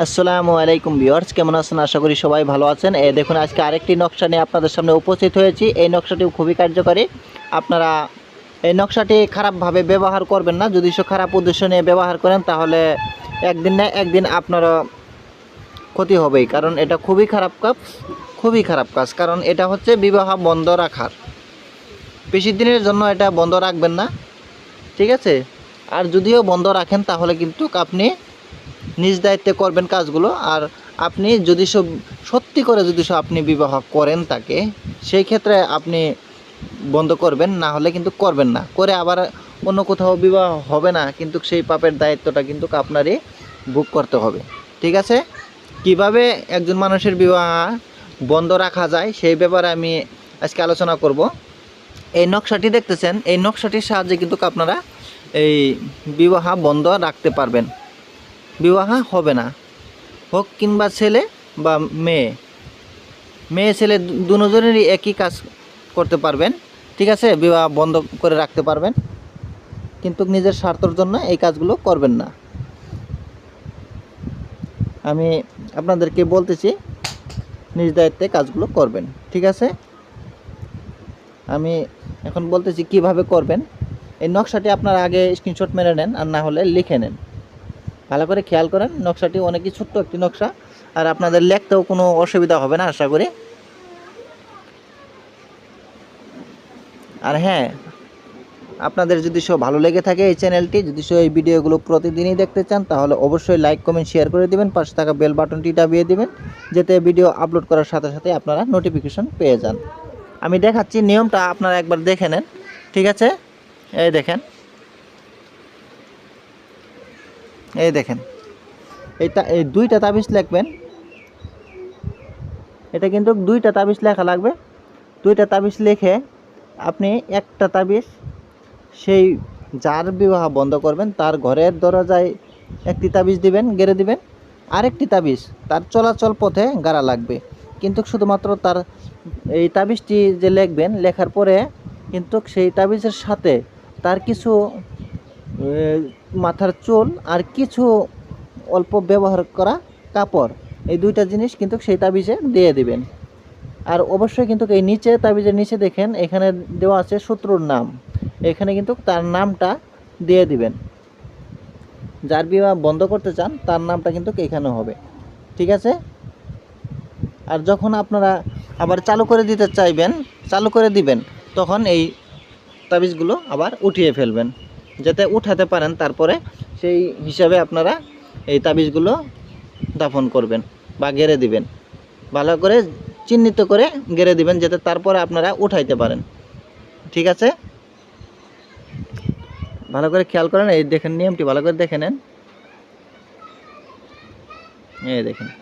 আসসালামু আলাইকুম ভিউয়ার্স, কেমন আছেন? আশা করি সবাই ভালো আছেন। এই দেখুন, আজকে আরেকটি নকশা নিয়ে আপনাদের সামনে উপস্থিত হয়েছি। এই নকশাটিও খুবই কার্যকরী। আপনারা এই নকশাটি খারাপভাবে ব্যবহার করবেন না। যদি সে খারাপ উদ্দেশ্য নিয়ে ব্যবহার করেন, তাহলে একদিন না একদিন আপনারা ক্ষতি হবেই। কারণ এটা খুবই খারাপ কাজ, খুবই খারাপ কাজ। কারণ এটা হচ্ছে বিবাহ বন্ধ রাখার। বেশি দিনের জন্য এটা বন্ধ রাখবেন না। ঠিক আছে? আর যদিও বন্ধ রাখেন, তাহলে কিন্তু আপনি নিজ দায়িত্বে করবেন কাজগুলো, আর আপনি যদি সব, সত্যি করে যদি সব আপনি বিবাহ করেন তাকে, সেই ক্ষেত্রে আপনি বন্ধ করবেন, না হলে কিন্তু করবেন না। করে আবার অন্য কোথাও বিবাহ হবে না, কিন্তু সেই পাপের দায়িত্বটা কিন্তু আপনারই বুক করতে হবে। ঠিক আছে? কীভাবে একজন মানুষের বিবাহ বন্ধ রাখা যায়, সেই ব্যাপারে আমি আজকে আলোচনা করব। এই নকশাটি দেখতেছেন, এই নকশাটির সাহায্যে কিন্তু আপনারা এই বিবাহ বন্ধ রাখতে পারবেন। বিবাহ হবে না। হোক কিংবা ছেলে বা মেয়ে। মেয়ে, ছেলে দুজনেরই একই কাজ করতে পারবেন, ঠিক আছে? বিবাহ বন্ধ করে রাখতে পারবেন। কিন্তু নিজের স্বার্থর জন্য এই কাজগুলো করবেন না। আমি আপনাদেরকে বলতেছি, নিজ দায়িত্বে কাজগুলো করবেন, ঠিক আছে? আমি এখন বলতেছি কীভাবে করবেন। এই নকশাটি আপনারা আগে স্ক্রিনশট মেরে নেন আর না হলে লিখে নেন। ভালো করে খেয়াল করেন, নকশাটি অনেকই ছোট্ট একটি নকশা, আর আপনাদের লেখতেও কোনো অসুবিধা হবে না, আশা করি। আর হ্যাঁ আপনাদের যদি সব ভালো লেগে থাকে এই চ্যানেলটি, যদি সব এই ভিডিওগুলো প্রতিদিনই দেখতে চান, তাহলে অবশ্যই লাইক, কমেন্ট, শেয়ার করে দিবেন, পাশে থাকা বেল বাটনটি দাবিয়ে দিবেন, যাতে ভিডিও আপলোড করার সাথে সাথে আপনারা নোটিফিকেশন পেয়ে যান। আমি দেখাচ্ছি, নিয়মটা আপনারা একবার দেখে নেন, ঠিক আছে? এই দেখেন। এই দেখেন। এইটা, এই দুইটা তাবিজ লিখবেন এটা কিন্তু দুইটা তাবিজ লেখা লাগবে। দুইটা তাবিজ লিখে আপনি একটা তাবিজ সেই যার বিবাহ বন্ধ করবেন, তার ঘরের দরজায় একটি তাবিজ দিবেন, গেড়ে দিবেন। আরেকটি তাবিজ, তার চলাচল পথে গাড়া লাগবে। কিন্তু শুধুমাত্র তার এই তাবিজটি যে লিখবেন, লেখার পরে কিন্তু সেই তাবিজের সাথে তার কিছু মাথার চুল আর কিছু অল্প ব্যবহার করা কাপড়। এই দুইটা জিনিস কিন্তু সেই তাবিজে দিয়ে দিবেন। আর অবশ্যই কিন্তু এই নিচে তাবিজের নিচে দেখেন, এখানে দেওয়া আছে শত্রুর নাম। এখানে কিন্তু তার নামটা দিয়ে দিবেন। যার বিবাহ বন্ধ করতে চান, তার নামটা কিন্তু এখানে হবে। ঠিক আছে? আর যখন আপনারা আবার চালু করে দিতে চাইবেন, চালু করে দিবেন, তখন এই তাবিজগুলো আবার উঠিয়ে ফেলবেন। যাতে উঠাতে পারেন, তারপরে সেই হিসাবে আপনারা এই তাবিজগুলো দাফন করবেন বা গেড়ে দিবেন। ভালো করে চিহ্নিত করে গেড়ে দিবেন, যাতে তারপরে আপনারা উঠাইতে পারেন। ঠিক আছে? ভালো করে খেয়াল করেন, এই দেখেন নিয়মটি, ভালো করে দেখে নেন। এই দেখেন।